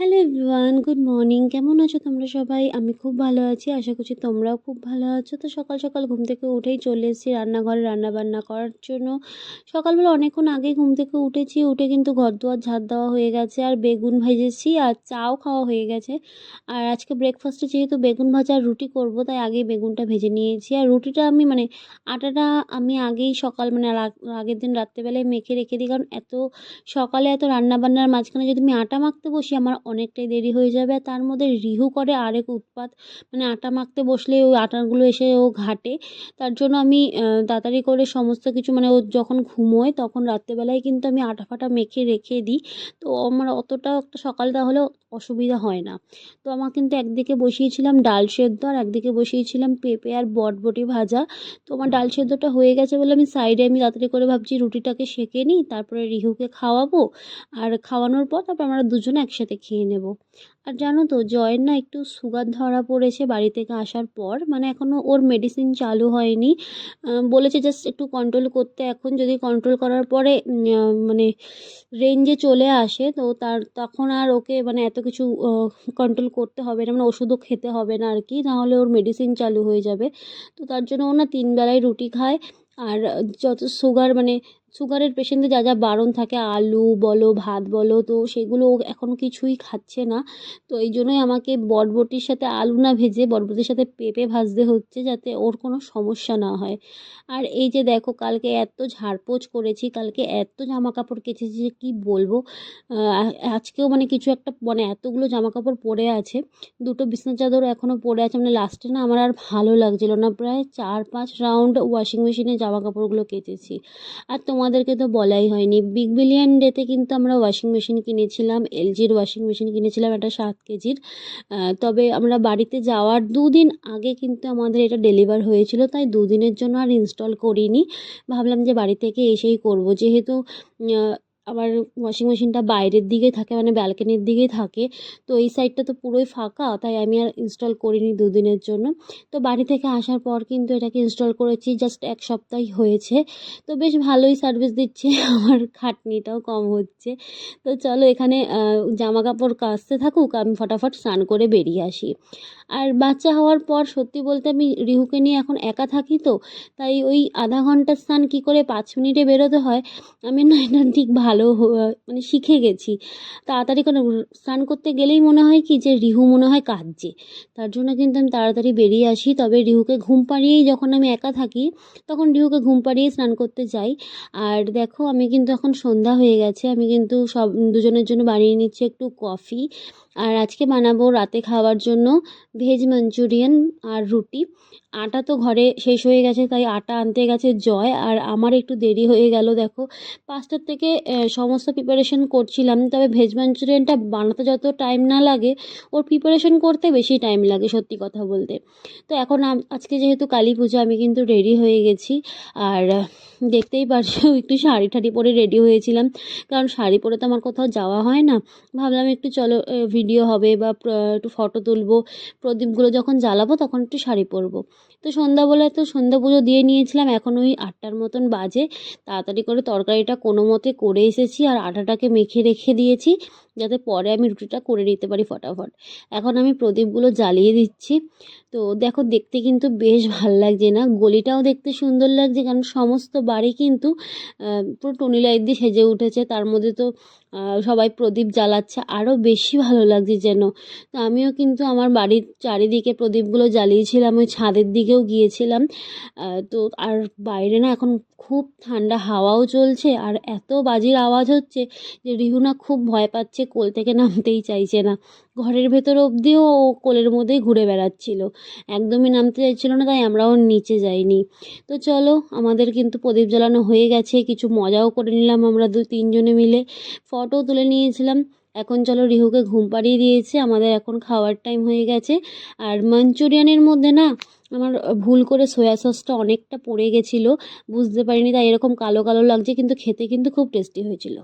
Hello everyone good morning কেমন আছো তোমরা সবাই? আমি খুব ভালো আছি, আশা করছি তোমরাও খুব ভালো আছো। তো সকাল সকাল ঘুম থেকে উঠেই চলে এসেছি রান্নাঘরে রান্না বান্না করার জন্য। সকালবেলা অনেকক্ষণ আগে ঘুম থেকে উঠেছি, উঠে কিন্তু ঘর দুয়ার ঝাড় দেওয়া হয়ে গেছে আর বেগুন ভেজেছি আর চাও খাওয়া হয়ে গেছে। আর আজকে ব্রেকফাস্টে যেহেতু বেগুন ভাজা আর রুটি করব, তাই আগেই বেগুনটা ভেজে নিয়েছি। আর রুটিটা আমি মানে আটাটা আমি আগেই সকাল মানে আগের দিন রাত্রেবেলায় মেখে রেখে দিই, কারণ এত সকালে এত রান্নাবান্নার মাঝখানে যদি আমি আটা মাখতে বসি, আমার অনেকটাই দেরি হয়ে যাবে। আর তার মধ্যে রিহু করে আরেক উৎপাত মানে আটা মাখতে বসলে ওই আটাগুলো এসে ও ঘাটে। তার জন্য আমি তাড়াতাড়ি করে সমস্ত কিছু মানে ও যখন ঘুমোয় তখন রাত্রেবেলায় কিন্তু আমি আটা ফাটা মেখে রেখে দিই। তো আমার অতটা একটা সকাল তাহলেও অসুবিধা হয় না। তো আমার কিন্তু একদিকে বসিয়েছিলাম ডাল সেদ্ধ আর একদিকে বসিয়েছিলাম পেঁপে আর বটবটি ভাজা। তো আমার ডাল সেদ্ধটা হয়ে গেছে বলে আমি সাইডে আমি তাড়াতাড়ি করে ভাবছি রুটিটাকে সেঁকে নিই, তারপরে রিহুকে খাওয়াবো। আর খাওয়ানোর পর তারপর আমরা দুজনে একসাথে খেয়ে নেব। আর জানো তো, জয়ের না একটু সুগার ধরা পড়েছে বাড়ি থেকে আসার পর। মানে এখনও ওর মেডিসিন চালু হয়নি। বলেছে জাস্ট একটু কন্ট্রোল করতে। এখন যদি কন্ট্রোল করার পরে মানে রেঞ্জে চলে আসে, তো তার, তখন আর ওকে মানে এত কিছু কন্ট্রোল করতে হবে না। মানে ওষুধও খেতে হবে না আর কি। নাহলে ওর মেডিসিন চালু হয়ে যাবে। তো তার জন্য ও না তিন বেলায় রুটি খায়। আর যত সুগার মানে সুগারের পেশেন্টদের যা যা বারণ থাকে, আলু বলো, ভাত বলো, তো সেগুলো এখন কিছুই খাচ্ছে না। তো এই জন্যই আমাকে বটবটির সাথে আলু না ভেজে বটবটির সাথে পেঁপে ভাজতে হচ্ছে যাতে ওর কোনো সমস্যা না হয়। আর এই যে দেখো, কালকে এত ঝাড়পোছ করেছি, কালকে এত জামা কাপড় কেচেছি যে কী বলব? আজকেও মানে কিছু একটা মানে এতগুলো জামা কাপড় পরে আছে, দুটো বিছনা চাদর এখনও পরে আছে মানে লাস্টে না আমার আর ভালো লাগছিল না। প্রায় চার পাঁচ রাউন্ড ওয়াশিং মেশিনে জামা কাপড়গুলো কেচেছি। আর তোমাদেরকে তো বলাই হয়নি। বিগ বিলিয়ন ডেতে কিন্তু আমরা ওয়াশিং মেশিন কিনেছিলাম এলজির ওয়াশিং মেশিন কিনেছিলাম, এটা সাত কেজির। তবে আমরা বাড়িতে যাওয়ার দুদিন আগে কিন্তু আমাদের এটা ডেলিভার হয়েছিল, তাই দুদিনের জন্য আর ইনস্টল করিনি। ভাবলাম যে বাড়ি থেকে এসেই করব। যেহেতু আবার ওয়াশিং মেশিনটা বাইরের দিকে থাকে মানে ব্যালকনির দিকেই থাকে। তো এই সাইডটা তো পুরোই ফাঁকা, তাই আমি আর ইনস্টল করিনি দুদিনের জন্য। তো বাড়ি থেকে আসার পর কিন্তু এটাকে ইনস্টল করেছি জাস্ট এক সপ্তাহই হয়েছে। তো বেশ ভালোই সার্ভিস দিচ্ছে, আমার খাটনিটাও কম হচ্ছে। তো চলো এখানে জামা কাপড় কাচতে থাকুক, আমি ফটাফট স্নান করে বেরিয়ে আসি। আর বাচ্চা হওয়ার পর সত্যি বলতে আমি রিহুকে নিয়ে এখন একা থাকি তো, তাই ওই আধা ঘণ্টার স্নান কী করে পাঁচ মিনিটে বেরোতে হয়, আমি না এটা ঠিক ভালো মানে শিখে গেছি। তাড়াতাড়ি করে স্নান করতে গেলেই মনে হয় কি যে রিহু মনে হয় কাঁদছে। তার জন্য কিন্তু আমি তাড়াতাড়ি বেরিয়ে আসি। তবে রিহুকে ঘুম পাড়িয়েই যখন আমি একা থাকি, তখন রিহুকে ঘুম পাড়িয়ে স্নান করতে যাই। আর দেখো, আমি কিন্তু এখন সন্ধ্যা হয়ে গেছে। আমি কিন্তু সব, দুজনের জন্য বানিয়ে নিচ্ছি একটু কফি। আর আজকে বানাবো রাতে খাওয়ার জন্য ভেজ মাঞ্চুরিয়ান আর রুটি। আটা তো ঘরে শেষ হয়ে গেছে, তাই আটা আনতে গেছে জয়। আর আমার একটু দেরি হয়ে গেল, দেখো। পাঁচটার থেকে সমস্ত প্রিপারেশন করছিলাম, তবে ভেজ মাঞ্চুরিয়ানটা বানাতে যত টাইম না লাগে, ওর প্রিপারেশন করতে বেশি টাইম লাগে, সত্যি কথা বলতে। তো এখন আজকে যেহেতু কালী পুজো, আমি কিন্তু রেডি হয়ে গেছি। আর, দেখতেই পারছ, একটু শাড়ি ঠাড়ি পরে রেডি হয়েছিলাম। কারণ শাড়ি পরে তো আমার কোথাও যাওয়া হয় না। ভাবলাম একটু চলো ভিডিও হবে বা একটু ফটো তুলবো। প্রদীপগুলো যখন জ্বালাবো তখন একটু শাড়ি পরবো। তো সন্ধ্যাবেলা তো সন্ধ্যা পুজো দিয়ে নিয়েছিলাম, এখন ওই আটটার মতন বাজে। তাড়াতাড়ি করে তরকারিটা কোনো মতে করে এসেছি আর আটাটাকে মেখে রেখে দিয়েছি যাতে পরে আমি রুটিটা করে নিতে পারি ফটাফট। এখন আমি প্রদীপগুলো জ্বালিয়ে দিচ্ছি। তো দেখো দেখতে কিন্তু বেশ ভালো লাগছে না, গলিটাও দেখতে সুন্দর লাগছে কারণ সমস্ত বাড়ি কিন্তু পুরো টুনি লাইট দিয়ে সেজে উঠেছে। তার মধ্যে তো সবাই প্রদীপ জ্বালাচ্ছে আরও বেশি ভালো লাগছে যেন। তো আমিও কিন্তু আমার বাড়ির চারিদিকে প্রদীপগুলো জ্বালিয়েছিলাম, ওই ছাদের দিকেও গিয়েছিলাম। তো আর বাইরে না এখন খুব ঠান্ডা হাওয়াও চলছে আর এত বাজির আওয়াজ হচ্ছে যে রিহুনা খুব ভয় পাচ্ছে, কোল থেকে নামতেই চাইছে না। ঘরের ভেতর অবধিও ও কোলের মধ্যেই ঘুরে বেড়াচ্ছিল। একদমই নামতে চাইছিল না, তাই আমরাও নিচে যাইনি। তো চলো, আমাদের কিন্তু প্রদীপ জ্বালানো হয়ে গেছে, কিছু মজাও করে নিলাম আমরা দু তিনজনে মিলে। ফটো তুলে নিয়েছিলাম। এখন চলো রিহুকে ঘুম পাড়িয়ে দিয়েছে, আমাদের এখন খাওয়ার টাইম হয়ে গেছে। আর মাঞ্চুরিয়ানের মধ্যে না আমার ভুল করে সয়া সসটা অনেকটা পড়ে গেছিল, বুঝতে পারিনি, তাই এরকম কালো কালো লাগছে, কিন্তু খেতে কিন্তু খুব টেস্টি হয়েছিল।